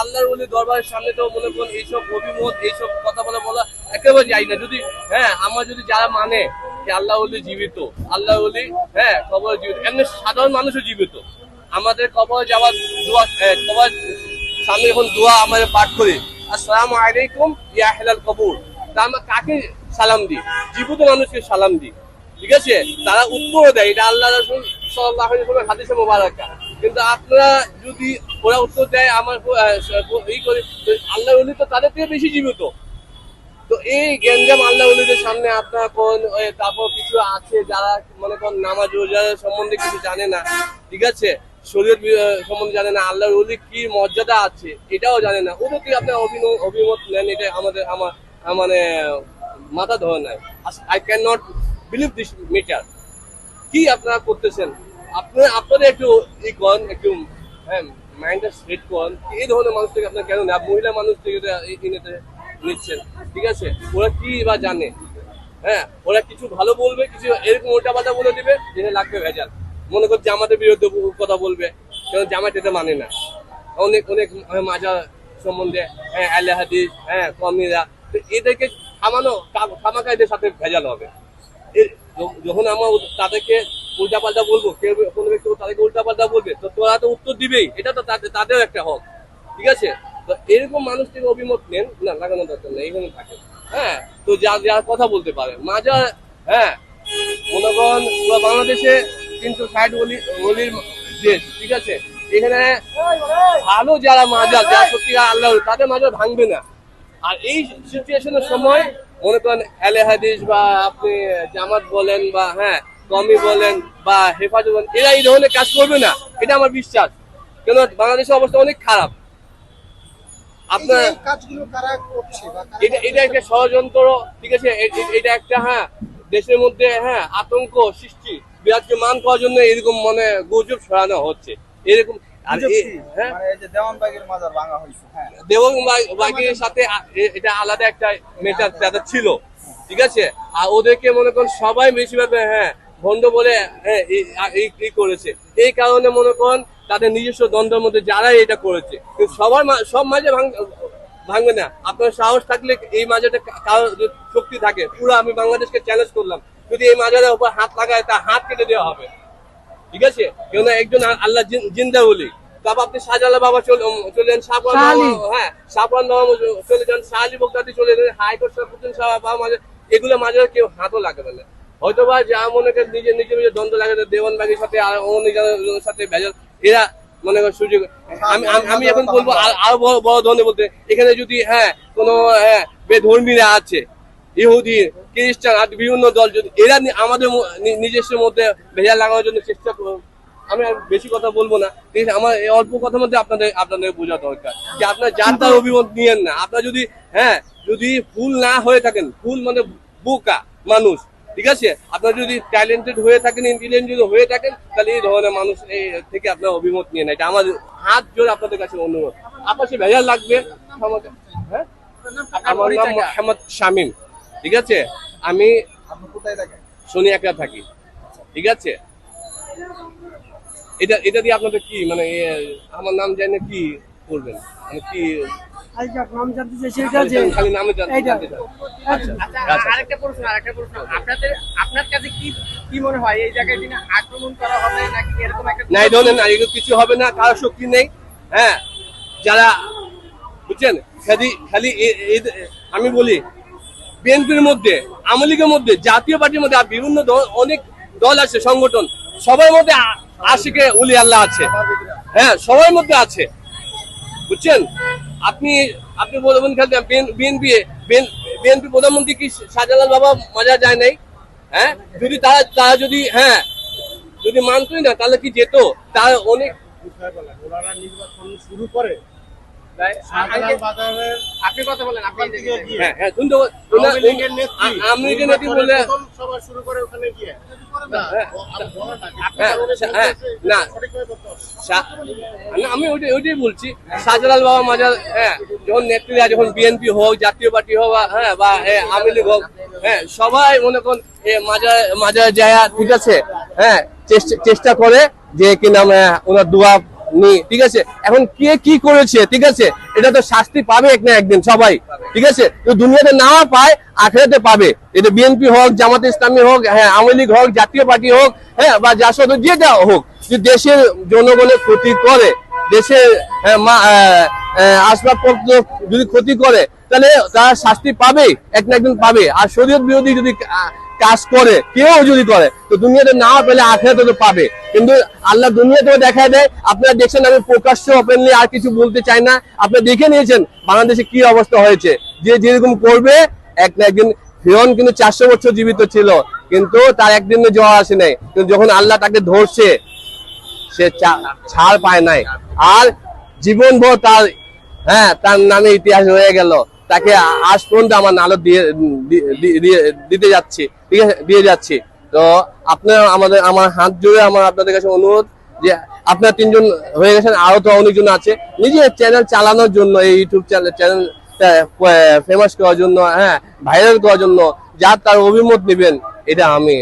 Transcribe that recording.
আল্লাহর বলি দরবারের সামনে তো মনে করুন এইসব অভিমত, এইসব কথা বলে বলা একেবারে যাই না। যদি হ্যাঁ আমার যদি যারা মানে যে আল্লাহ বলি জীবিত, আল্লাহ বলি হ্যাঁ কবর জীবিত, এমনি সাধারণ মানুষও জীবিত। আমাদের কবর যাওয়ার দোয়া কবর সামনে যখন দোয়া আমাদের পাঠ করি, আসসালামু আলাইকুম, ইয়া আহলাল কবর। তা আমরা কাকে সালাম দিই? জীবিত মানুষকে সালাম দিই। ঠিক আছে? তারা উত্তর দেয়, এটা আল্লাহ রাসূল আলাইহি ওয়াসাল্লাম হাদিসে মোবারকা। কিন্তু আপনারা যদি ওরা উত্তর দেয় আমার এই করে আল্লাহ বলি তো তাদের থেকে বেশি জীবিত। তো এই গেঞ্জাম আল্লাহ ওলিদের সামনে আপনার কোন তারপর কিছু আছে যারা মনে করেন নামাজ রোজার সম্বন্ধে কিছু জানে না? ঠিক আছে? আহ, সম্বন্ধে জানে না আল্লাহর ওলি কি মর্যাদা আছে এটাও জানে না। ওদের থেকে আপনার অভিমত নেন এটা আমাদের আমার মানে মাথা ধরে নাই I can not believe this matter কি আপনারা করতেছেন? আপনারা আপনারা একটু ই করেন, একটু হ্যাঁ মাইন্ডটা সেট করেন এই ধরনের মানুষ থেকে আপনার কেন না মহিলা মানুষ থেকে নিচ্ছেন, ঠিক আছে? ওরা কি বা জানে? হ্যাঁ ওরা কিছু ভালো বলবে, কিছু এরকম উল্টা পাল্টা বলে দিবে যেটা লাগবে ভেজাল। মনে কর জামাতের বিরুদ্ধে কথা বলবে কারণ জামাত এটা মানে না। অনেক অনেক মাজা সম্বন্ধে হ্যাঁ আল্লাহ হাদিস হ্যাঁ কমিরা এদেরকে থামানো থামাকা এদের সাথে ভেজাল হবে। যখন আমরা তাদেরকে উল্টা পাল্টা বলব, কেউ কোনো ব্যক্তি তাদেরকে উল্টা পাল্টা বলবে, তো তোরা তো উত্তর দিবেই। এটা তো তাদের তাদেরও একটা হক। ঠিক আছে? তো এরকম মানুষ থেকে অভিমত নেন, না লাগানো দরকার নেই এখানে থাকে। হ্যাঁ? তো যা যা কথা বলতে পারে মাজা হ্যাঁ? মনে করেন বাংলাদেশে তিনশো ষাট অলি অলির দেশ, ঠিক আছে? এখানে ভালো যারা মাজা, যারা সত্যি আল্লাহ তাদের মাজা ভাঙবে না। আর এই সিচুয়েশনের সময় মনে করেন এলে হাদিস বা আপনি জামাত বলেন বা হ্যাঁ কমি বলেন বা হেফাজত বলেন এরা এই ধরনের কাজ করবে না। এটা আমার বিশ্বাস। কেন বাংলাদেশের অবস্থা অনেক খারাপ। আপনার এটা এটা একটা ষড়যন্ত্র ঠিক আছে? এটা একটা হ্যাঁ দেশের মধ্যে হ্যাঁ আতঙ্ক সৃষ্টি। বিরাটকে মান করার জন্য এরকম মানে গুজব ছড়ানো হচ্ছে। এরকম আর মানে এই যে দেওয়ানবাগের মাজার ভাঙা হয়েছে হ্যাঁ। সাথে এটা আলাদা একটা মেটার ব্যাপার ছিল ঠিক আছে? আর ওদেরকে মনে করেন সবাই বেশিরভাগ হ্যাঁ ভণ্ড বলে হ্যাঁ এই- আ- এই এই করেছে। এই কারণে মনে করেন তাদের নিজস্ব দ্বন্দ্বের মধ্যে যারাই এটা করেছে। সবার মা- সব মাঝে ভাঙ ভাঙবে না। আপনার সাহস থাকলে এই কারও শক্তি থাকে পুরো আমি বাংলাদেশকে চ্যালেঞ্জ করলাম। যদি এই মাজারের উপর হাত লাগায় তা হাত কেটে দেওয়া হবে। ঠিক আছে? কেন একজন আল্লাহ জিন্দা বলি। তারপর আপনি শাহজালা বাবা চলে চলে যান হ্যাঁ বাবা চলে যান বক্তাতি চলে যান হাইকোর্ট সাহেবুদ্দিন বাবা মাঝে এগুলো মাঝে কেউ হাতও লাগাবে না। হয়তো বা যা মনে করে নিজে নিজে নিজে দ্বন্দ্ব লাগে দেওয়ান বাগির সাথে আর অন্য জনের সাথে ভেজাল। এরা মনে করেন সুযোগ আমি আমি- এখন বলব আরও বড় বড় ধরনের বলতে এখানে যদি হ্যাঁ কোনো হ্যাঁ বেধর্মীরা আছে ইহুদি খ্রিস্টান আর বিভিন্ন দল যদি এরা আমাদের নিজস্ব মধ্যে ভেজাল লাগানোর জন্য চেষ্টা আমি আর বেশি কথা বলব না। ঠিক আছে আমার এই অল্প কথার মধ্যে আপনাদের আপনাদের বোঝা দরকার যে আপনার যার তার অভিমত নিয়েন না। আপনার যদি হ্যাঁ যদি ফুল না হয়ে থাকেন ফুল মানে বোকা মানুষ ঠিক আছে? আপনার যদি ট্যালেন্টেড হয়ে থাকেন ইন্টেলিজেন্ট যদি হয়ে থাকেন তাহলে এই ধরনের মানুষ এই থেকে আপনার অভিমত নিয়ে না। এটা আমার হাত জোর আপনাদের কাছে অনুরোধ। আপনার সে ভেজাল লাগবে হ্যাঁ? আমার নাম মোহাম্মদ শামিম। ঠিক আছে? আমি শনি একটা থাকি। ঠিক আছে? এটা এটা দিয়ে আপনাদের কি মানে আমার নাম জানে কি করবেন মানে কি আরেকটা। আচ্ছা আচ্ছা আচ্ছা। প্রশ্ন আরেকটা প্রশ্ন। আপনাদের আপনার কাছে কি কি মনে হয় এই জায়গায় আক্রমণ করা হবে নাকি এরকম একটা না এই ধরনের না কিছু হবে না কারও শক্তি নেই হ্যাঁ? যারা বুঝছেন? খালি খালি আমি বলি বিএনপির মধ্যে, আওয়ামী লীগের মধ্যে, জাতীয় পার্টির মধ্যে বিভিন্ন অনেক দল আছে, সংগঠন, সবার মধ্যে আশিকে উলি আল্লাহ আছে। হ্যাঁ সবার মধ্যে আছে। বুঝছেন? আপনি আপনি বলবেন খালি বিএনপি বিএনপি প্রধানমন্ত্রী কি শাহজালাল বাবা মজা যায় নাই? হ্যাঁ? যদি তারা তারা যদি হ্যাঁ যদি মানতই না, তাহলে কি যেত? তার অনেক শুরু করে আপনি কথা বলেন আপনি। হ্যাঁ হ্যাঁ নেত্রী। বলে সভা শুরু করে ওখানে গিয়ে। হ্যাঁ, আমি ওইটাই ওইটাই বলছি শাহজালাল বাবা মাজার হ্যাঁ যখন নেত্রীরা যখন বিএনপি হোক জাতীয় পার্টি হোক বা হ্যাঁ বা হ্যাঁ, আওয়ামী লীগ হোক হ্যাঁ সবাই মনে করেন মাজার মাজার যায় ঠিক আছে? হ্যাঁ চেষ্টা চেষ্টা করে যে কি নাম হ্যাঁ, ওনার দোয়া নি ঠিক আছে? এখন কে কি করেছে ঠিক আছে? এটা তো শাস্তি পাবে এক না একদিন সবাই ঠিক আছে? তো দুনিয়াতে না পায় আখেরাতে পাবে। এটা বিএনপি হোক জামাত ইসলামী হোক হ্যাঁ আওয়ামী লীগ হোক জাতীয় পার্টি হোক হ্যাঁ বা জাসদ যেটা হোক যে দেশের জনগণের ক্ষতি করে দেশের হ্যাঁ, আসবাবপত্র যদি ক্ষতি করে তাহলে তারা শাস্তি পাবে এক না একদিন পাবে। আর শরীয়ত বিরোধী যদি কাজ করে, কেউ যদি করে, তো দুনিয়াতে না পেলে আখেরাতে তো পাবে। কিন্তু আল্লাহ দুনিয়াতেও দেখা দেয়, আপনারা দেখছেন আমি প্রকাশ্য ওপেনলি আর কিছু বলতে চাই না। আপনারা দেখে নিয়েছেন বাংলাদেশে কি অবস্থা হয়েছে। যে যেরকম করবে, এক না একদিন ফিরন কিন্তু চারশো বছর জীবিত ছিল, কিন্তু তার একদিনে জ্বর আসে নাই। কিন্তু যখন আল্লাহ তাকে ধরছে, সে ছাড় পায় নাই। আর জীবনভর তার হ্যাঁ তার নামে ইতিহাস হয়ে গেল। তাকে আজ পর্যন্ত আমার নালো দিয়ে দিতে যাচ্ছি, ঠিক আছে? দিয়ে যাচ্ছি। তো আপনার আমাদের, আমার হাত জুড়ে আমার আপনাদের কাছে অনুরোধ যে আপনার তিনজন হয়ে গেছেন আরও তো অনেকজন আছে। নিজের চ্যানেল চালানোর জন্য, এই ইউটিউব চ্যানেল চ্যানেল ফেমাস করার জন্য হ্যাঁ ভাইরাল করার জন্য যার তার অভিমত নেবেন, এটা আমি